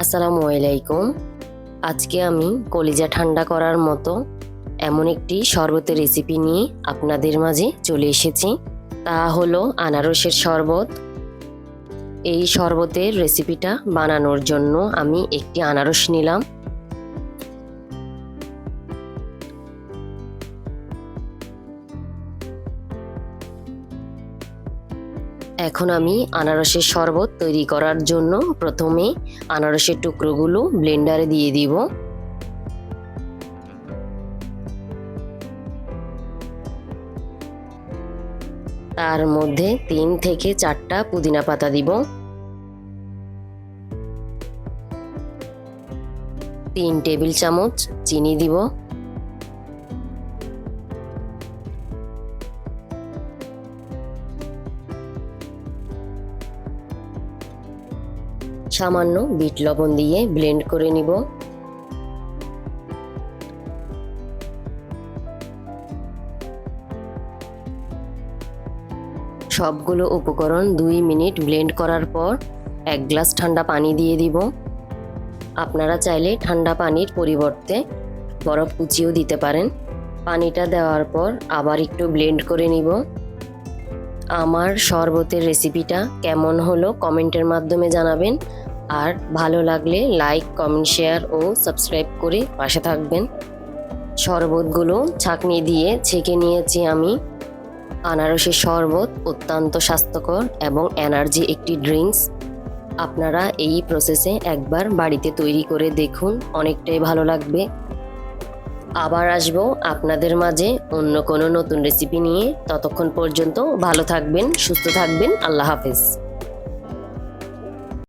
আসসালামু আলাইকুম। আজকে আমি কলিজা ঠান্ডা করার মতো এমন একটি শরবতের রেসিপি নিয়ে আপনাদের মাঝে চলে এসেছি। তা হলো আনারসের শরবত। এই শরবতের রেসিপিটা বানানোর জন্য আমি একটি আনারস নিলাম। এখন আমি আনারসের শরবত তৈরি করার জন্য প্রথমে আনারসের টুকরোগুলো ব্লেন্ডারে দিয়ে দিব। তার মধ্যে তিন থেকে চারটা পুদিনা পাতা দিব। তিন টেবিল চামচ চিনি দিব। সামান্য বিট লবণ দিয়ে ব্লেন্ড করে নিব। সবগুলো উপকরণ দুই মিনিট ব্লেন্ড করার পর এক গ্লাস ঠান্ডা পানি দিয়ে দিব। আপনারা চাইলে ঠান্ডা পানির পরিবর্তে বরফ কুচিও দিতে পারেন। পানিটা দেওয়ার পর আবার একটু ব্লেন্ড করে নিব। আমার শরবতের রেসিপিটা কেমন হলো কমেন্টের মাধ্যমে জানাবেন। আর ভালো লাগলে লাইক কমেন্ট শেয়ার ও সাবস্ক্রাইব করে পাশে থাকবেন। শরবতগুলো ছাঁকনি দিয়ে ছেঁকে নিয়েছি আমি। আনারসের শরবত অত্যন্ত স্বাস্থ্যকর এবং এনার্জি একটি ড্রিঙ্কস আপনারা এই প্রসেসে একবার বাড়িতে তৈরি করে দেখুন, অনেকটাই ভালো লাগবে। আবার আসব আপনাদের মাঝে অন্য কোনো নতুন রেসিপি নিয়ে। ততক্ষণ পর্যন্ত ভালো থাকবেন, সুস্থ থাকবেন। আল্লাহ হাফেজ।